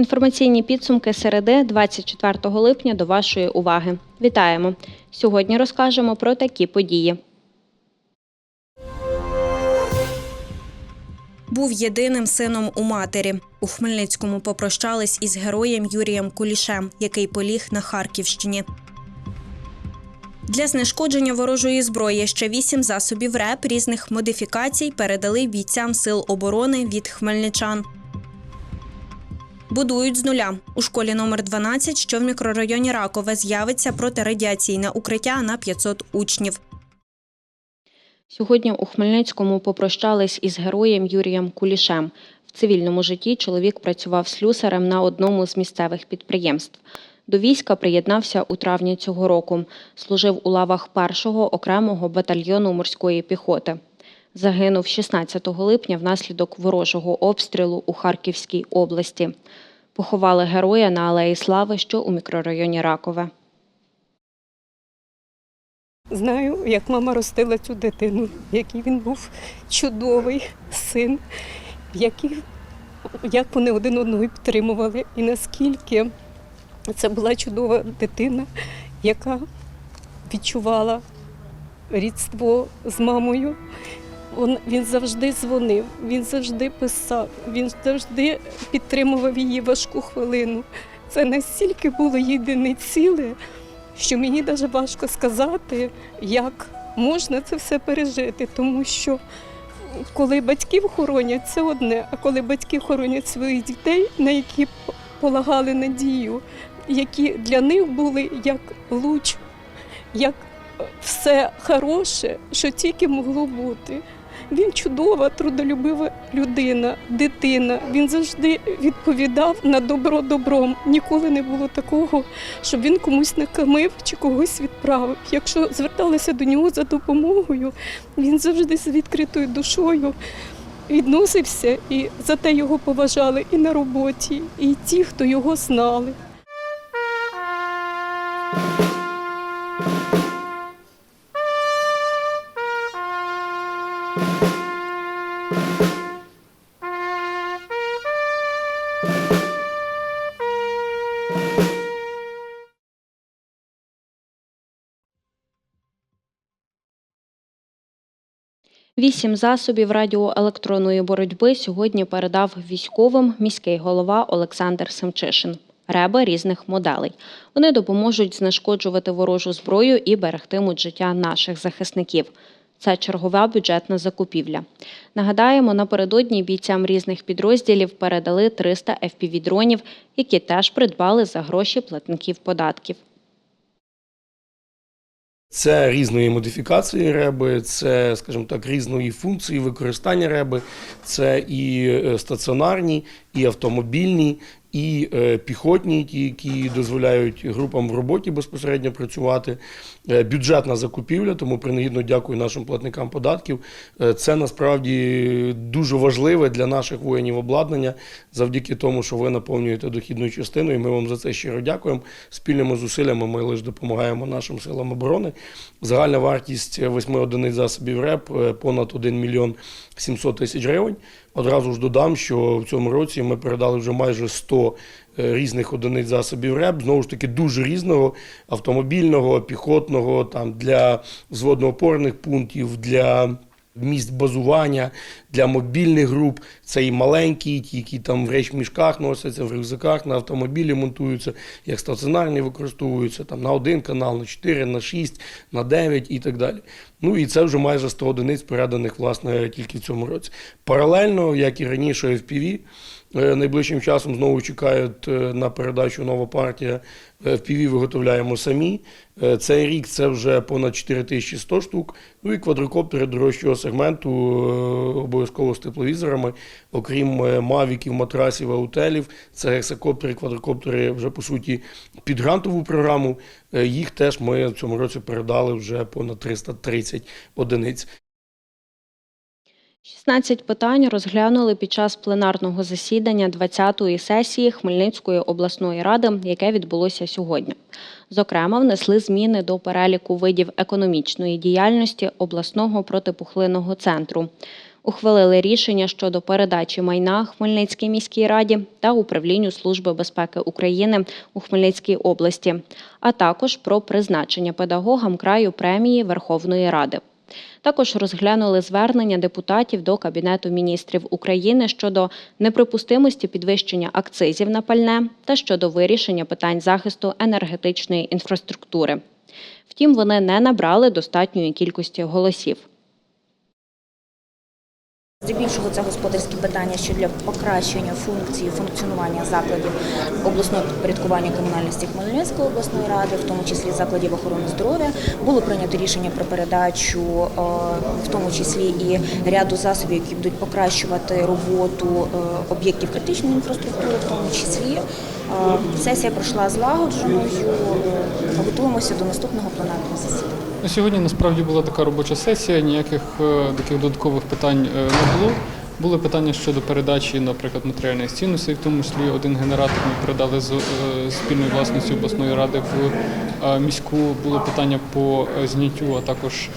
Інформаційні підсумки середи 24 липня до вашої уваги. Вітаємо! Сьогодні розкажемо про такі події. Був єдиним сином у матері. У Хмельницькому попрощались із героєм Юрієм Кулішем, який поліг на Харківщині. Для знешкодження ворожої зброї ще вісім засобів РЕП різних модифікацій передали бійцям сил оборони від хмельничан. Будують з нуля. У школі номер 12, що в мікрорайоні Ракове, з'явиться протирадіаційне укриття на 500 учнів. Сьогодні у Хмельницькому попрощались із героєм Юрієм Кулішем. В цивільному житті чоловік працював слюсарем на одному з місцевих підприємств. До війська приєднався у травні цього року. Служив у лавах першого окремого батальйону морської піхоти. Загинув 16 липня внаслідок ворожого обстрілу у Харківській області. Поховали героя на Алеї Слави, що у мікрорайоні Ракове. Знаю, як мама ростила цю дитину, який він був чудовий син, який, як вони один одного підтримували, і наскільки це була чудова дитина, яка відчувала рідство з мамою. Він завжди дзвонив, він завжди писав, він завжди підтримував її важку хвилину. Це настільки було єдине ціле, що мені навіть важко сказати, як можна це все пережити, тому що коли батьків хоронять, це одне, а коли батьки хоронять своїх дітей, на які полагали надію, які для них були як луч, як все хороше, що тільки могло бути. Він чудова, трудолюбива людина, дитина. Він завжди відповідав на добро добром. Ніколи не було такого, щоб він комусь накамив чи когось відправив. Якщо зверталися до нього за допомогою, він завжди з відкритою душою відносився і за те його поважали і на роботі, і ті, хто його знали. Вісім засобів радіоелектронної боротьби сьогодні передав військовим міський голова Олександр Семчишин. Реби різних моделей. Вони допоможуть знешкоджувати ворожу зброю і берегтимуть життя наших захисників. Це чергова бюджетна закупівля. Нагадаємо, напередодні бійцям різних підрозділів передали 300 FPV-дронів, які теж придбали за гроші платників податків. Це різної модифікації реби, це, скажімо так, різної функції використання реби, це і е, стаціонарні, і автомобільні, і е, піхотні, ті, які дозволяють групам в роботі безпосередньо працювати. Е, Бюджетна закупівля, тому принагідно дякую нашим платникам податків. Е, Це насправді дуже важливе для наших воїнів обладнання, завдяки тому, що ви наповнюєте дохідною частиною. Ми вам за це щиро дякуємо. Спільними зусиллями ми лише допомагаємо нашим силам оборони. Загальна вартість восьми одиниць засобів РЕП е, понад 1 мільйон 700 тисяч гривень. Одразу ж додам, що в цьому році ми передали вже майже 100 е, різних одиниць засобів РЕП, знову ж таки, дуже різного автомобільного, піхотного, там для взводно-опорних пунктів, для місць базування, для мобільних груп. Це і маленькі, ті, які там в речмішках носяться, в рюкзаках, на автомобілі монтуються, як стаціонарні використовуються там на один канал, на 4, на 6, на 9 і так далі. Ну і це вже майже 100 одиниць переданих власне тільки в цьому році. Паралельно, як і раніше, FPV, е, найближчим часом знову чекають е, на передачу нова партія. Е, FPV виготовляємо самі. Е, Цей рік це вже понад 4100 штук. Ну і квадрокоптери дорожчого сегменту, е, обов'язково з тепловізорами, окрім е, мавіків, матрасів, аутелів. Це гексакоптери, квадрокоптери вже по суті під грантову програму. Е, Їх теж ми в цьому році передали вже понад 330 одиниць. 16 питань розглянули під час пленарного засідання 20-ї сесії Хмельницької обласної ради, яке відбулося сьогодні. Зокрема, внесли зміни до переліку видів економічної діяльності обласного протипухлинного центру. Ухвалили рішення щодо передачі майна Хмельницькій міській раді та управлінню Служби безпеки України у Хмельницькій області, а також про призначення педагогам краю премії Верховної Ради. Також розглянули звернення депутатів до Кабінету міністрів України щодо неприпустимості підвищення акцизів на пальне та щодо вирішення питань захисту енергетичної інфраструктури. Втім, вони не набрали достатньої кількості голосів. Здебільшого це господарські питання, що для покращення функції функціонування закладів обласного підпорядкування комунальності Хмельницької обласної ради, в тому числі закладів охорони здоров'я, було прийнято рішення про передачу, е, в тому числі і ряду засобів, які будуть покращувати роботу е, об'єктів критичної інфраструктури, в тому числі. Е, Сесія пройшла злагодженою. Готуємося до наступного пленарного засідання. Ну, Сьогодні насправді була така робоча сесія, ніяких таких додаткових питань не було. Були питання щодо передачі, наприклад, матеріальних цінностей, в тому числі один генератор ми передали з е, спільної власності обласної ради в е, міську. Було питання по е, зняттю, а також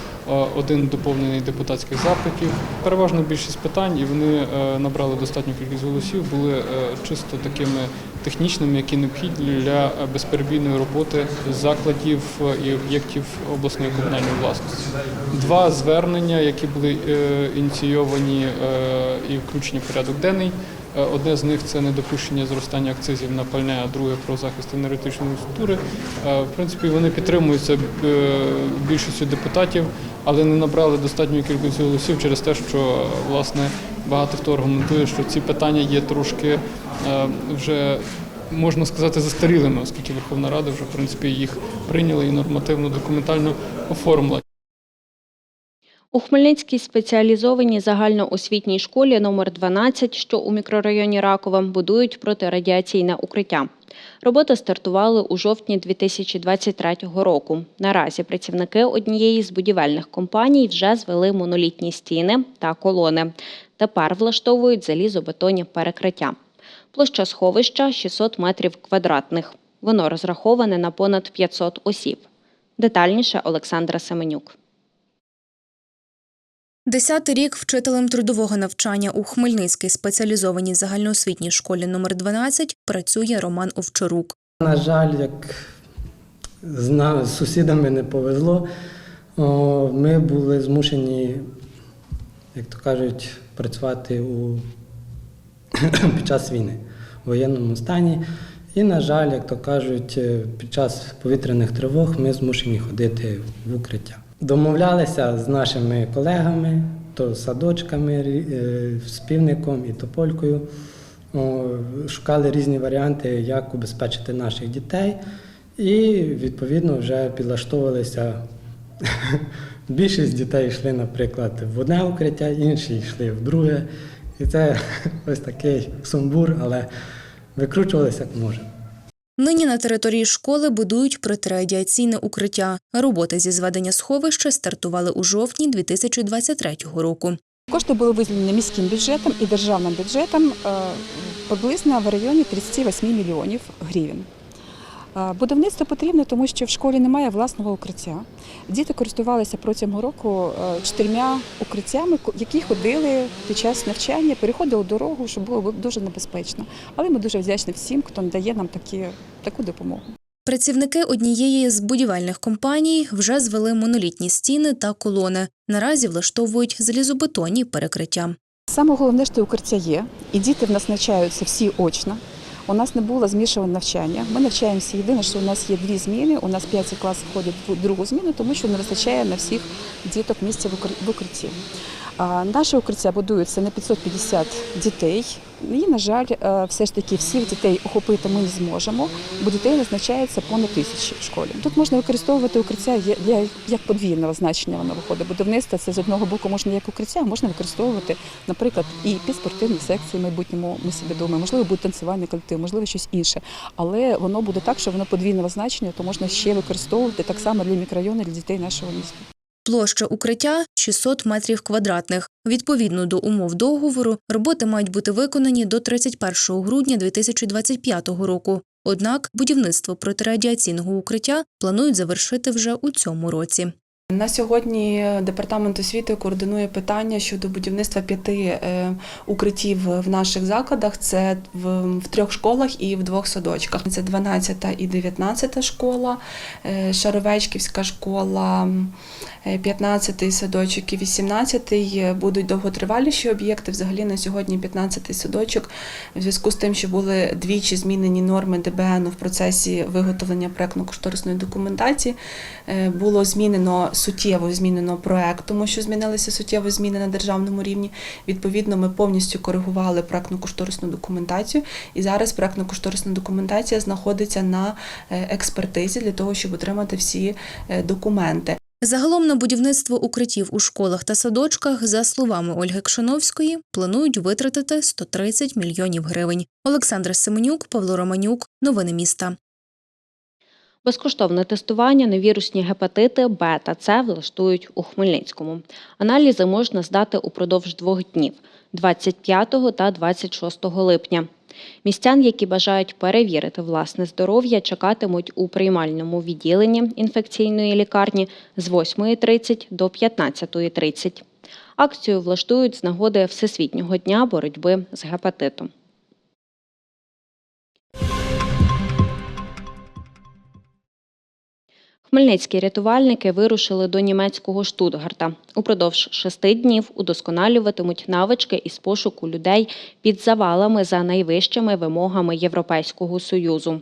один доповнений депутатських запитів. Переважно більшість питань, і вони набрали достатню кількість голосів, були чисто такими технічними, які необхідні для е, безперебійної роботи закладів е, і об'єктів обласної комунальної власності. Два звернення, які були е, ініційовані і включені в порядок денний. Одне з них це недопущення зростання акцизів на пальне, а друге про захист енергетичної інфраструктури. Е, В принципі, вони підтримуються більшістю депутатів, але не набрали достатньої кількості голосів через те, що власне багато хто аргументує, що ці питання є трошки е, вже. Можна сказати, застарілими, оскільки Верховна Рада вже в принципі їх прийняла і нормативно документально оформила. У Хмельницькій спеціалізованій загальноосвітній школі номер 12, що у мікрорайоні Ракове, будують протирадіаційне укриття. Роботи стартували у жовтні 2023 року. Наразі працівники однієї з будівельних компаній вже звели монолітні стіни та колони. Тепер влаштовують залізобетонні перекриття. Площа сховища 600 метрів квадратних. Воно розраховане на понад 500 осіб. Детальніше Олександра Семенюк. Десятий рік вчителем трудового навчання у Хмельницькій спеціалізованій загальноосвітній школі номер 12 працює Роман Овчарук. На жаль, як з, сусідами не повезло, ми були змушені, як то кажуть, працювати у, під час війни в воєнному стані. І, на жаль, як то кажуть, е, під час повітряних тривог ми змушені ходити в укриття. Домовлялися з нашими колегами, то садочками, е, з півником і тополькою. Шукали різні варіанти, як убезпечити наших дітей, і відповідно вже підлаштовувалися. Більшість дітей йшли, наприклад, в одне укриття, інші йшли в друге. І це ось такий сумбур, але викручувалися як можемо. Нині на території школи будують протирадіаційне укриття. Роботи зі зведення сховища стартували у жовтні 2023 року. Кошти були визнані міським бюджетом і державним бюджетом е, приблизно в районі 38 мільйонів гривень. Е, Будівництво потрібно, тому що в школі немає власного укриття. Діти користувалися протягом року е, чотирма укриттями, які ходили під час навчання, переходили дорогу, що було дуже небезпечно. Але ми дуже вдячні всім, хто надає нам такі, таку допомогу. Працівники однієї з будівельних компаній вже звели монолітні стіни та колони. Наразі влаштовують залізобетонні перекриття. Саме головне, що укриття є, і діти в нас навчаються всі очно. У нас не було змішаного навчання. Ми навчаємося єдине, що у нас є дві зміни. У нас п'ятий клас входить в другу зміну, тому що не вистачає на всіх діток місця в укритті. Наше укриття будується на 550 дітей. І, на жаль, е, все ж таки всіх дітей охопити ми не зможемо, бо дітей назначається понад тисячі в школі. Тут можна використовувати укриття для як подвійного значення воно виходить. Будівництво це з одного боку можна як укриття, а можна використовувати, наприклад, і під спортивні секції в майбутньому ми собі думаємо, можливо, буде танцювальний колектив, можливо, щось інше. Але воно буде так, що воно подвійного значення, то можна ще використовувати так само для мікрорайону, для дітей нашого міста. Площа укриття 600 метрів квадратних. Відповідно до умов договору, роботи мають бути виконані до 31 грудня 2025 року. Однак будівництво протирадіаційного укриття планують завершити вже у цьому році. На сьогодні департамент освіти координує питання щодо будівництва п'яти е, укриттів в наших закладах. Це в, трьох школах і в двох садочках. Це 12 і 19 школа, е, Шаровечківська школа, е, 15 садочок і 18 будуть довготриваліші об'єкти. Взагалі на сьогодні 15 садочок в зв'язку з тим, що були двічі змінені норми ДБН в процесі виготовлення проектно-кошторисної документації. Е, Було змінено суттєво змінено проект, тому що змінилися суттєво зміни на державному рівні. Відповідно, ми повністю коригували проектно-кошторисну документацію, і зараз проектно-кошторисна документація знаходиться на е, експертизі для того, щоб отримати всі е, документи. Загалом на будівництво укриттів у школах та садочках, за словами Ольги Кшановської, планують витратити 130 мільйонів гривень. Олександр Семенюк, Павло Романюк. Новини міста. Безкоштовне тестування на вірусні гепатити Б та С влаштують у Хмельницькому. Аналізи можна здати упродовж двох днів 25 та 26 липня. Містян, які бажають перевірити власне здоров'я, чекатимуть у приймальному відділенні інфекційної лікарні з 8.30 до 15.30. Акцію влаштують з нагоди Всесвітнього дня боротьби з гепатитом. Хмельницькі рятувальники вирушили до німецького Штутгарта. Упродовж шести днів удосконалюватимуть навички із пошуку людей під завалами за найвищими вимогами Європейського союзу.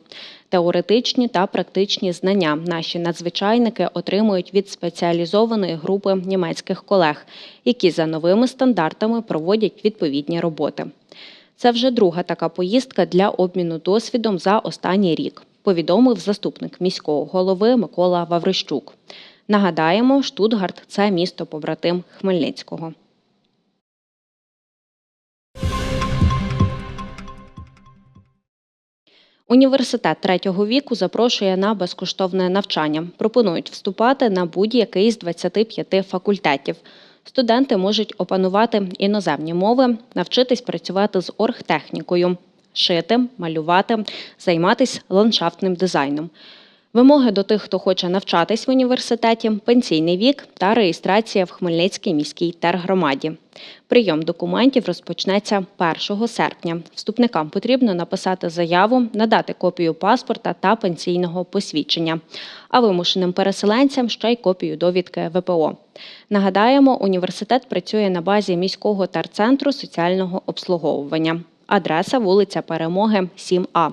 Теоретичні та практичні знання наші надзвичайники отримують від спеціалізованої групи німецьких колег, які за новими стандартами проводять відповідні роботи. Це вже друга така поїздка для обміну досвідом за останній рік, повідомив заступник міського голови Микола Ваврищук. Нагадаємо, Штутгарт це місто побратим Хмельницького. Університет третього віку запрошує на безкоштовне навчання. Пропонують вступати на будь-який з 25 факультетів. Студенти можуть опанувати іноземні мови, навчитись працювати з оргтехнікою, шити, малювати, займатися ландшафтним дизайном. Вимоги до тих, хто хоче навчатись в університеті, пенсійний вік та реєстрація в Хмельницькій міській тергромаді. Прийом документів розпочнеться 1 серпня. Вступникам потрібно написати заяву, надати копію паспорта та пенсійного посвідчення, а вимушеним переселенцям ще й копію довідки ВПО. Нагадаємо, університет працює на базі міського терцентру соціального обслуговування. Адреса вулиця Перемоги, 7А.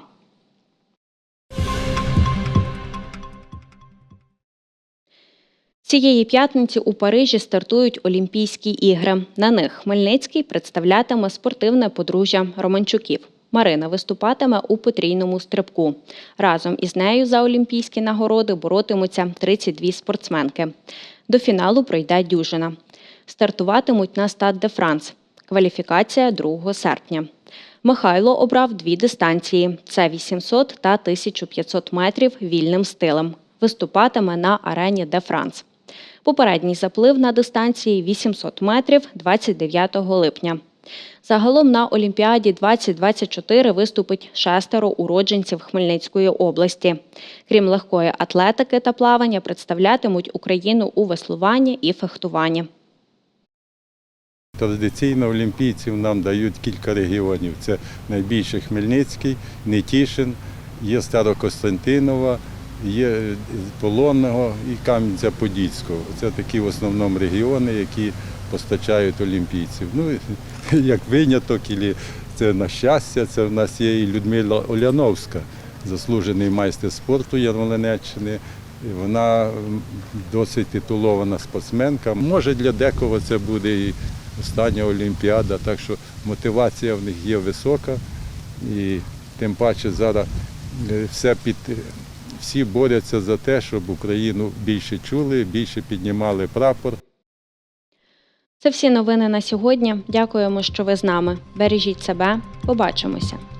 Цієї п'ятниці у Парижі стартують Олімпійські ігри. На них Хмельницький представлятиме спортивне подружжя Романчуків. Марина виступатиме у потрійному стрибку. Разом із нею за олімпійські нагороди боротимуться 32 спортсменки. До фіналу пройде дюжина. Стартуватимуть на стад де Франс. Кваліфікація 2 серпня. Михайло обрав дві дистанції: це 800 та 1500 метрів вільним стилем. Виступатиме на арені де Франс. Попередній заплив на дистанції 800 метрів 29 липня. Загалом на Олімпіаді 2024 виступить шестеро уродженців Хмельницької області. Крім легкої атлетики та плавання, представлятимуть Україну у веслуванні і фехтуванні. Традиційно олімпійців нам дають кілька регіонів. Це найбільше Хмельницький, Нетішин, є Старокостянтинова, є Полонного і Кам'янця-Подільського. Це такі в основному регіони, які постачають олімпійців. Ну, як виняток, це на щастя, це в нас є і Людмила Оляновська, заслужений майстер спорту Ярмолинеччини. Вона досить титулована спортсменка. Може для декого це буде і остання Олімпіада, так що мотивація в них є висока. І тим паче зараз е, все під, всі борються за те, щоб Україну більше чули, більше піднімали прапор. Це всі новини на сьогодні. Дякуємо, що ви з нами. Бережіть себе. Побачимося.